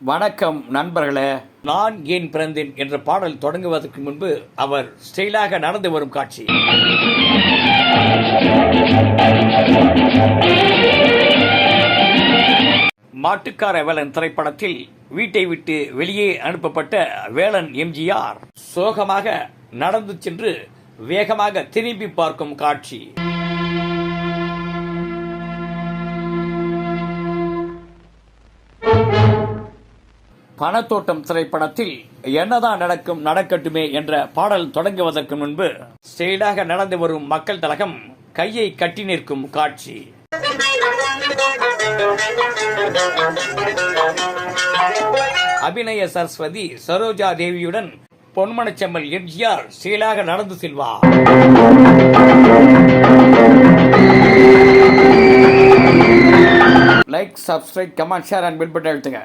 வணக்கம் நண்பர்களே. நான் ஏன் பிறந்தேன் என்ற பாடல் தொடங்குவதற்கு முன்பு அவர் ஸ்டைலாக நடந்து வரும் காட்சி. மாட்டுக்கார வேலன் திரைப்படத்தில் வீட்டை விட்டு வெளியே அனுப்பப்பட்ட வேலன் எம்ஜிஆர் சோகமாக நடந்து சென்று வேகமாக திரும்பி பார்க்கும் காட்சி. பணத்தோட்டம் திரைப்படத்தில் என்னதான் நடக்கும் நடக்கட்டுமே என்ற பாடல் தொடங்குவதற்கு முன்பு ஸ்டைலாக நடந்து வரும் மக்கள் தலகம் கையை கட்டி நிற்கும் காட்சி. அபிநய சரஸ்வதி சரோஜா தேவியுடன் பொன்மனச்செம்மல் எம்ஜிஆர் சீலாக நடந்து செல்வார் like subscribe comment share and bell button எழுத்துங்க